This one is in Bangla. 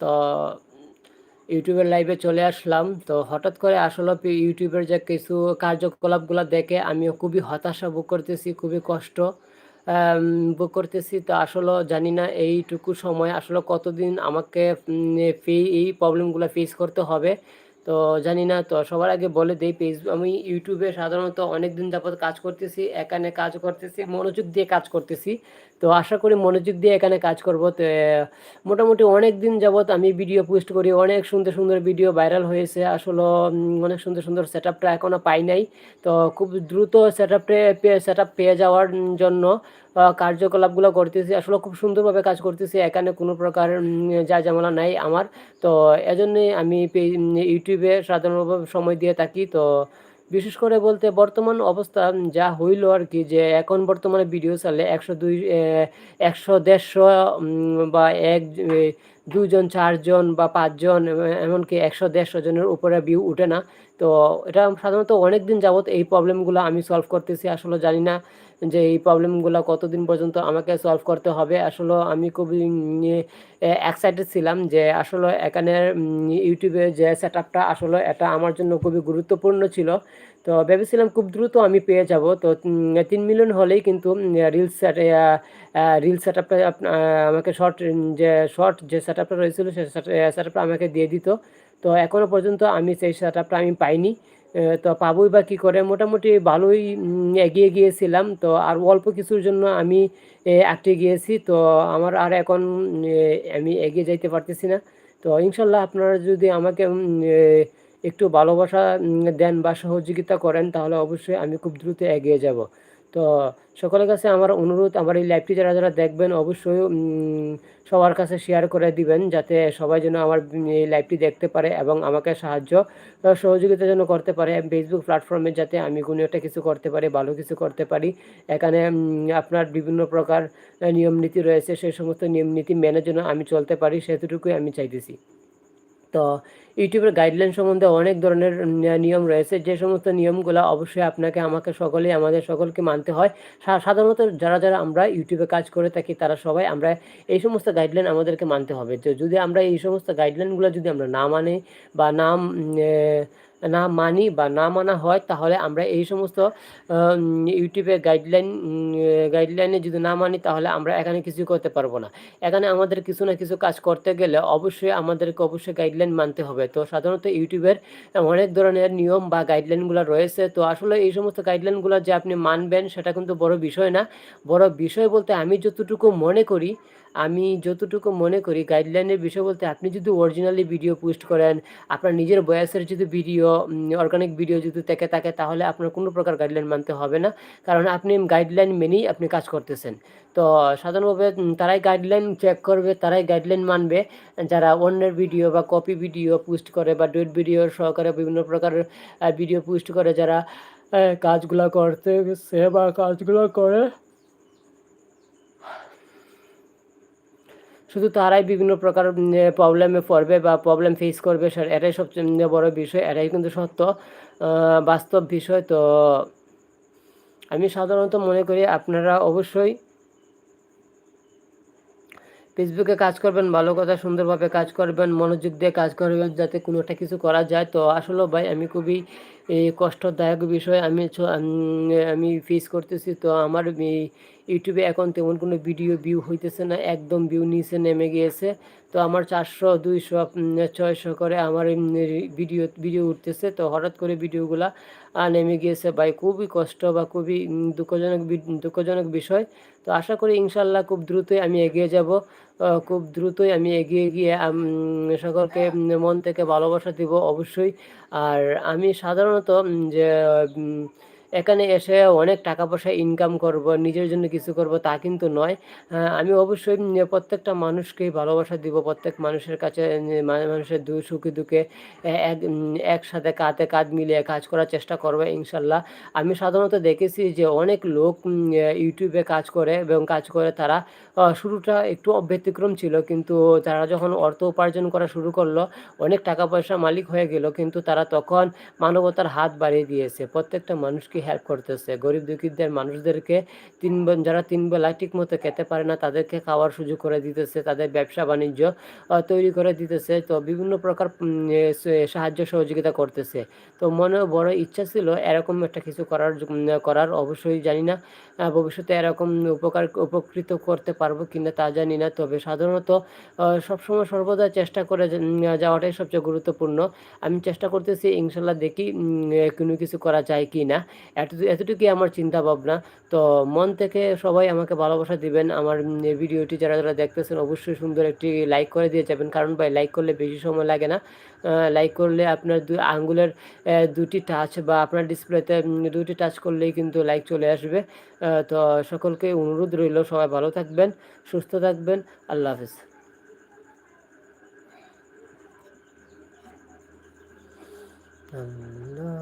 তো ইউটিউবের লাইভে চলে আসলাম। তো হঠাৎ করে আসলে ইউটিউবের যে কিছু কার্যকলাপগুলো দেখে আমিও খুবই হতাশা বুক করতেছি, খুবই কষ্ট বুক করতেছি। তো আসলে জানি না এইটুকু সময় আসলে কতদিন আমাকে এই প্রবলেমগুলো ফেস করতে হবে। তো জানি না, তো সবার আগে বলে দেই পেজ আমি ইউটিউবে সাধারণত অনেক দিন যাবত কাজ করতেছি এখানে কাজ করতেছি, মনোযোগ দিয়ে কাজ করতেছি। তো আশা করি মনোযোগ দিয়ে এখানে কাজ করব। তো মোটামুটি অনেক দিন যাবত আমি ভিডিও পোস্ট করি, অনেক সুন্দর সুন্দর ভিডিও ভাইরাল হয়েছে। আসলে অনেক সুন্দর সুন্দর সেট আপটা এখনও পাই নাই। তো খুব দ্রুত সেট আপে সেট আপ পেয়ে যাওয়ার জন্য কার্যকলাপগুলো করতেছি। আসলে খুব সুন্দরভাবে কাজ করতেছি। এখানে কোনো প্রকার যা ঝামেলা নাই আমার। তো এজন্যই আমি ইউটিউবে সাধারণভাবে সময় দিয়ে থাকি। তো বিশেষ করে বলতে বর্তমান অবস্থা যা হইল আর কি, যে এখন বর্তমানে ভিডিও চালে একশো দুই একশো দেড়শো বা এক দুজন চারজন বা পাঁচজন, এমনকি একশো, দেড়শো জনের উপরে ভিউ উঠে না। তো এটা সাধারণত অনেক দিন যাবত এই প্রবলেমগুলো আমি সলভ করতেছি। আসলে জানি না যে এই প্রবলেমগুলো কতদিন পর্যন্ত আমাকে সলভ করতে হবে। আসলে আমি খুবই এক্সাইটেড ছিলাম যে আসলে এখানে ইউটিউবে যে সেট আপটা আসলে এটা আমার জন্য খুবই গুরুত্বপূর্ণ ছিল। তো ভেবেছিলাম খুব দ্রুত আমি পেয়ে যাব। তো তিন মিলিয়ন হলেই কিন্তু রিলস রিল সেট আপটা আমাকে শর্ট যে শর্ট যে সেট আপটা রয়েছিল সে সেট আপটা আমাকে দিয়ে দিত। তো এখনও পর্যন্ত আমি সেই সেট আপটা আমি পাইনি। তো পাবোই বা কী করে? মোটামুটি ভালোই এগিয়ে গিয়েছিলাম। তো আর অল্প কিছুর জন্য আমি আটকে গিয়েছি। তো আমার আর এখন আমি এগিয়ে যাইতে পারতেছি না। তো ইনশাল্লাহ আপনারা যদি আমাকে একটু ভালোবাসা দেন বা সহযোগিতা করেন, তাহলে অবশ্যই আমি খুব দ্রুত এগিয়ে যাব। তো সকলের কাছে আমার অনুরোধ, আমার এই লাইভটি যারা যারা দেখবেন, অবশ্যই সবার কাছে শেয়ার করে দিবেন, যাতে সবাই যেন আমার এই লাইভটি দেখতে পারে এবং আমাকে সাহায্য সহযোগিতা যেন করতে পারে। ফেসবুক প্ল্যাটফর্মে যাতে আমি কোনো একটা কিছু করতে পারি, ভালো কিছু করতে পারি। এখানে আপনার বিভিন্ন প্রকার নিয়ম নীতি রয়েছে, সেই সমস্ত নিয়ম নীতি মেনে যেন আমি চলতে পারি সেটুকুই আমি চাইতেছি। তো ইউটিউবের গাইডলাইন সম্বন্ধে অনেক ধরনের নিয়ম রয়েছে। যে সমস্ত নিয়মগুলো অবশ্যই আপনাকে আমাকে সকলেই আমাদের সকলকে মানতে হয়। সাধারণত যারা যারা আমরা ইউটিউবে কাজ করে থাকি তারা সবাই আমরা এই সমস্ত গাইডলাইন আমাদেরকে মানতে হবে। তো যদি আমরা এই সমস্ত গাইডলাইনগুলো যদি আমরা না মানি বা না না মানি বা না মানা হয় তাহলে আমরা এই সমস্ত উম, ইউটিউবের গাইডলাইন গাইডলাইনে যদি না মানি তাহলে আমরা এখানে কিছু করতে পারব না। এখানে আমাদের কিছু না কিছু কাজ করতে গেলে অবশ্যই আমাদেরকে অবশ্যই গাইডলাইন মানতে হবে। তো সাধারণত ইউটিউবের অনেক ধরনের নিয়ম বা গাইডলাইনগুলো রয়েছে। তো আসলে এই সমস্ত গাইডলাইনগুলো যে আপনি মানবেন সেটা কিন্তু বড় বিষয় না। বড় বিষয় বলতে আমি যতটুকু মনে করি আমি যতটুকু মনে করি গাইডলাইনের বিষয় বলতে আপনি যদি অরিজিনালি ভিডিও পোস্ট করেন, আপনার নিজের বয়সের যদি ভিডিও অর্গানিক ভিডিও যদি থেকে থাকে, তাহলে আপনার কোনো প্রকার গাইডলাইন মানতে হবে না। কারণ আপনি গাইডলাইন মেনেই আপনি কাজ করতেছেন। তো সাধারণভাবে তারাই গাইডলাইন চেক করবে, তারাই গাইডলাইন মানবে। যারা অন্যের ভিডিও বা কপি ভিডিও পোস্ট করে বা ডুয়েট ভিডিও সহকারে বিভিন্ন প্রকার ভিডিও পোস্ট করে, যারা কাজগুলো করতে, সে বা কাজগুলো করে শুধু তারাই বিভিন্ন প্রকার প্রবলেমে পড়বে বা প্রবলেম ফেস করবে এটাই সবচেয়ে বড় বিষয়, এটাই কিন্তু সত্য। বাস্তব বিষয়, তো আমি সাধারণত মনে করি আপনারা অবশ্যই ফেসবুকে কাজ করবেন, ভালো কথা, সুন্দরভাবে কাজ করবেন, মনোযোগ দিয়ে কাজ করবেন, যাতে কোনো একটা কিছু করা যায়। তো আসলে ভাই, আমি খুবই এই কষ্টদায়ক বিষয় আমি আমি ফেস করতেছি। তো আমার ইউটিউবে এখন তেমন কোনো ভিডিও ভিউ হইতেছে না, একদম ভিউ নিচে নেমে গিয়েছে। তো আমার চারশো, দুইশো ছয়শো করে আমার ভিডিও ভিডিও উঠতেছে। তো হঠাৎ করে ভিডিওগুলা নেমে গিয়েছে ভাই। খুবই কষ্ট বা খুবই দুঃখজনক দুঃখজনক বিষয়। তো আশা করি ইনশাল্লাহ খুব দ্রুতই আমি এগিয়ে যাব। খুব দ্রুতই আমি এগিয়ে গিয়ে সকলকে মন থেকে ভালোবাসা দিব অবশ্যই। আর আমি সাধারণত যে এখানে এসে অনেক টাকা পয়সা ইনকাম করব, নিজের জন্য কিছু করব তা কিন্তু নয়। আমি অবশ্যই প্রত্যেকটা মানুষকেই ভালোবাসা দিব, প্রত্যেক মানুষের কাছে মানুষের দু, সুখে দুঃখে এক একসাথে কাঁধে কাঁধ মিলিয়ে কাজ করার চেষ্টা করব ইনশাল্লাহ আমি সাধারণত দেখেছি যে অনেক লোক ইউটিউবে কাজ করে এবং কাজ করে তারা শুরুটা একটু ব্যতিক্রম ছিল কিন্তু তারা যখন অর্থ উপার্জন করা শুরু করল, অনেক টাকা পয়সা মালিক হয়ে গেল কিন্তু তারা তখন মানবতার হাত বাড়িয়ে দিয়েছে। প্রত্যেকটা মানুষকে হেল্প করতেছে। গরিব দুঃখীদের মানুষদেরকে তিন যারা তিন বেলা ঠিক মতো খেতে পারে না, তাদেরকে খাওয়ার সুযোগ করে দিতেছে, তাদের ব্যবসা বাণিজ্য তৈরি করে দিতেছে। তো বিভিন্ন প্রকার সাহায্য সহযোগিতা করতেছে। তো মনে বড় ইচ্ছা ছিল এরকম একটা কিছু করার করার। অবশ্যই জানি না ভবিষ্যতে এরকম উপকার, উপকৃত করতে পারব কিনা তা জানি না। তবে সাধারণত সবসময় সর্বদা চেষ্টা করে যাওয়াটাই সবচেয়ে গুরুত্বপূর্ণ। আমি চেষ্টা করতেছি, ইনশাল্লাহ দেখি কোনো কিছু করা যায় কি না এতটুকুই আমার চিন্তা ভাবনা তো মন থেকে সবাই আমাকে ভালোবাসা দিবেন। আমার ভিডিওটি যারা যারা দেখতেছেন, অবশ্যই সুন্দর একটি লাইক করে দিয়ে যাবেন। কারণ ভাই লাইক করলে বেশি সময় লাগে না। লাইক করলে আপনার দু আঙ্গুলের দুটি টাচ বা আপনার ডিসপ্লেতে দুটি টাচ করলেই কিন্তু লাইক চলে আসবে। তো সকলকে অনুরোধ রইল, সবাই ভালো থাকবেন, সুস্থ থাকবেন। আল্লাহ হাফিজ।